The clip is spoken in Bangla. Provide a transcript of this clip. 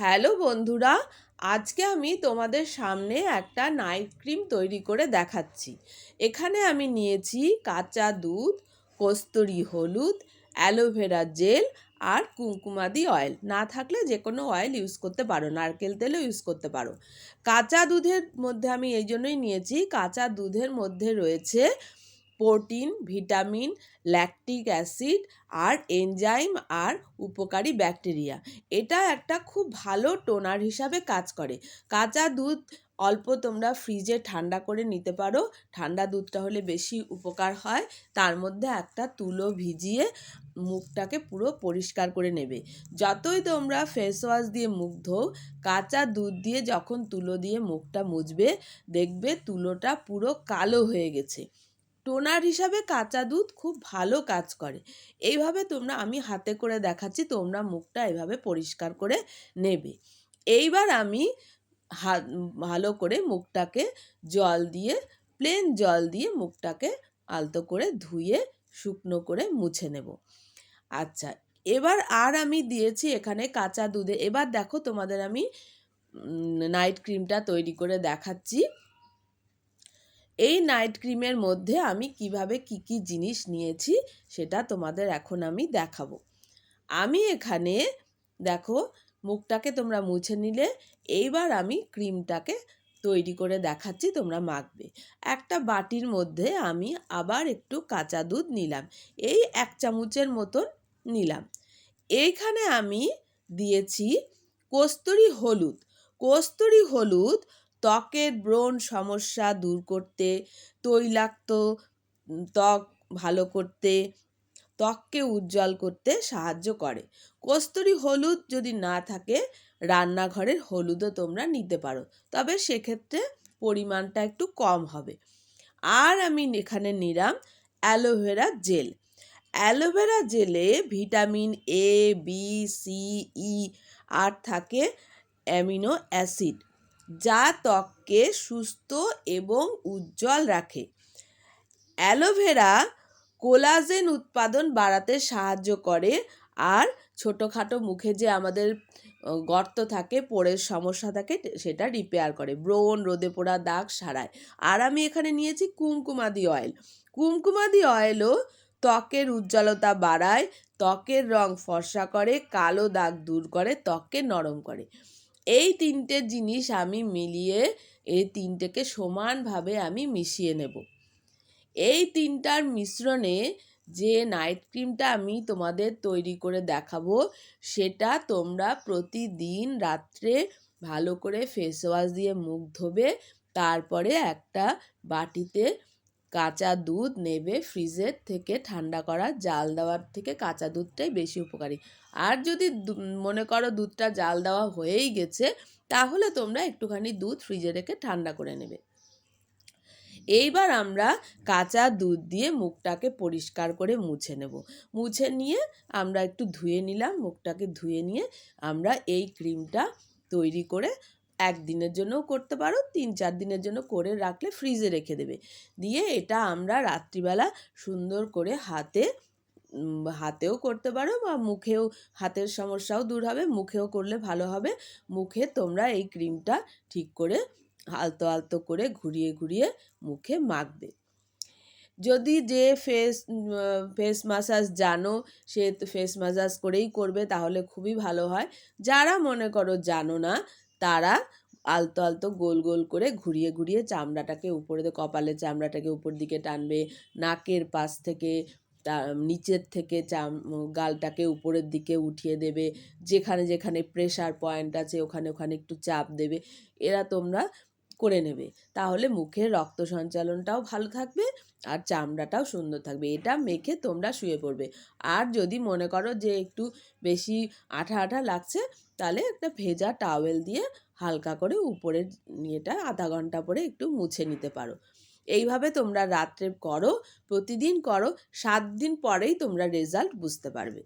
হ্যালো বন্ধুরা, আজকে আমি তোমাদের সামনে একটা নাইট ক্রিম তৈরি করে দেখাচ্ছি। এখানে আমি নিয়েছি কাঁচা দুধ, কস্তুরি হলুদ অ্যালোভেরা জেল আর কুমকুমাদি অয়েল না থাকলে যে কোনো অয়েল ইউজ করতে পারো, নারকেল তেলও ইউজ করতে পারো। কাঁচা দুধের মধ্যে আমি এই জন্যই নিয়েছি, কাঁচা দুধের মধ্যে রয়েছে প্রোটিন, ভিটামিন, ল্যাকটিক অ্যাসিড আর এনজাইম আর উপকারী ব্যাকটেরিয়া। এটা একটা খুব ভালো টোনার হিসাবে কাজ করে। কাঁচা দুধ অল্প তোমরা ফ্রিজে ঠান্ডা করে নিতে পারো। ঠান্ডা দুধটা হলে বেশি উপকার হয়। তার মধ্যে একটা তুলো ভিজিয়ে মুখটাকে পুরো পরিষ্কার করে নেবে। যতই তোমরা ফেস ওয়াশ দিয়ে মুখ ধোও, কাঁচা দুধ দিয়ে যখন তুলো দিয়ে মুখটা মুছবে দেখবে তুলোটা পুরো কালো হয়ে গেছে। টোনার হিসাবে কাঁচা দুধ খুব ভালো কাজ করে। এইভাবে তোমরা, আমি হাতে করে দেখাচ্ছি, তোমরা মুখটা এভাবে পরিষ্কার করে নেবে। এইবার আমি হাত ভালো করে মুখটাকে জল দিয়ে প্লেন জল দিয়ে মুখটাকে আলতো করে ধুয়ে, শুকনো করে মুছে নেব। আচ্ছা এবার আর আমি দিয়েছি এখানে কাঁচা দুধে। এবার দেখো তোমাদের আমি নাইট ক্রিমটা তৈরি করে দেখাচ্ছি। এই নাইট ক্রিমের মধ্যে আমি কীভাবে কি কি জিনিস নিয়েছি সেটা তোমাদের এখন আমি দেখাবো। আমি এখানে দেখো মুখটাকে তোমরা মুছে নিলে, এইবার আমি ক্রিমটাকে তৈরি করে দেখাচ্ছি, তোমরা মাখবে। একটা বাটির মধ্যে আমি আবার একটু কাঁচা দুধ নিলাম, এই এক চামচের মতন নিলাম। এইখানে আমি দিয়েছি কস্তুরি হলুদ। কস্তুরি হলুদ ত্বকের ব্রণ সমস্যা দূর করতে, তৈলাক্ত ত্বক ভালো করতে, ত্বককে উজ্জ্বল করতে সাহায্য করে। কস্তুরি হলুদ যদি না থাকে, রান্নাঘরের হলুদও তোমরা নিতে পারো। তবে সেক্ষেত্রে পরিমাণটা একটু কম হবে। আর আমি এখানে নিলাম aloe vera gel. Aloe vera জেলে vitamin A B C E আর থাকে অ্যামিনো অ্যাসিড। যা ত্বককে সুস্থ এবং উজ্জ্বল রাখে। অ্যালোভেরা কোলাজেন উৎপাদন বাড়াতে সাহায্য করে আর ছোটোখাটো মুখে যে আমাদের গর্ত থাকে পোড়ের সমস্যা থাকে সেটা রিপেয়ার করে। ব্রণ, রোদে পোড়া দাগ সারায়। আর আমি এখানে নিয়েছি কুমকুমাদি অয়েল কুমকুমাদি অয়েলও ত্বকের উজ্জ্বলতা বাড়ায়, ত্বকের রং ফর্সা করে, কালো দাগ দূর করে, ত্বককে নরম করে। এই তিনটে জিনিস আমি মিলিয়ে এই তিনটেকে সমানভাবে আমি মিশিয়ে নেব। এই তিনটার মিশ্রণে যে নাইট ক্রিমটা আমি তোমাদের তৈরি করে দেখাবো, সেটা তোমরা প্রতিদিন রাত্রে ভালো করে ফেস ওয়াশ দিয়ে মুখ ধোবে, তারপরে একটা বাটিতে কাঁচা দুধ নেবে ফ্রিজের থেকে ঠান্ডা করা জাল দেওয়ার থেকে কাঁচা দুধটাই বেশি উপকারী। আর যদি মনে করো দুধটা জাল দেওয়া হয়েই গেছে, তাহলে তোমরা একটুখানি দুধ ফ্রিজে রেখে ঠান্ডা করে নেবে। এইবার আমরা কাঁচা দুধ দিয়ে মুখটাকে পরিষ্কার করে মুছে নেব। মুছে নিয়ে আমরা একটু ধুয়ে নিলাম, মুখটাকে ধুয়ে নিয়ে আমরা এই ক্রিমটা তৈরি করে একদিনের জন্যও করতে পারো, তিন চার দিনের জন্য করে রাখলে ফ্রিজে রেখে দেবে। দিয়ে এটা আমরা রাত্রিবেলা সুন্দর করে হাতে হাতেও করতে পারো বা মুখেও, হাতের সমস্যাও দূর হবে, মুখেও করলে ভালো হবে। মুখে তোমরা এই ক্রিমটা ঠিক করে আলতো আলতো করে ঘুরিয়ে ঘুরিয়ে মুখে মাখবে। যদি যে ফেস ফেস মাসাজ জানো, সে ফেস মাসাজ করেই করবে, তাহলে খুবই ভালো হয়। যারা মনে করো জানো না তারা আলতো আলতো গোল গোল করে ঘুরিয়ে ঘুরিয়ে চামড়াটাকে উপরে কপালের চামড়াটাকে উপর দিকে টানবে। নাকের পাশ থেকে, তা, নিচের থেকে চাম, গালটাকে উপরের দিকে উঠিয়ে দেবে। যেখানে যেখানে প্রেশার পয়েন্ট আছে, ওখানে ওখানে একটু চাপ দেবে। এরা তোমরা করে নেবে। তাহলে মুখের রক্ত সঞ্চালনটাও ভালো থাকবে। আর চামড়াটাও সুন্দর থাকবে। এটা মেখে তোমরা শুয়ে পড়বে। আর যদি মনে করো যে একটু বেশি আঠা আঠা লাগছে, তাহলে একটা ভেজা টাওয়েল দিয়ে হালকা করে উপরের ইয়েটা আধা ঘণ্টা পরে একটু মুছে নিতে পারো। এইভাবে তোমরা রাত্রে করো, প্রতিদিন করো, সাত দিন পরেই তোমরা রেজাল্ট বুঝতে পারবে।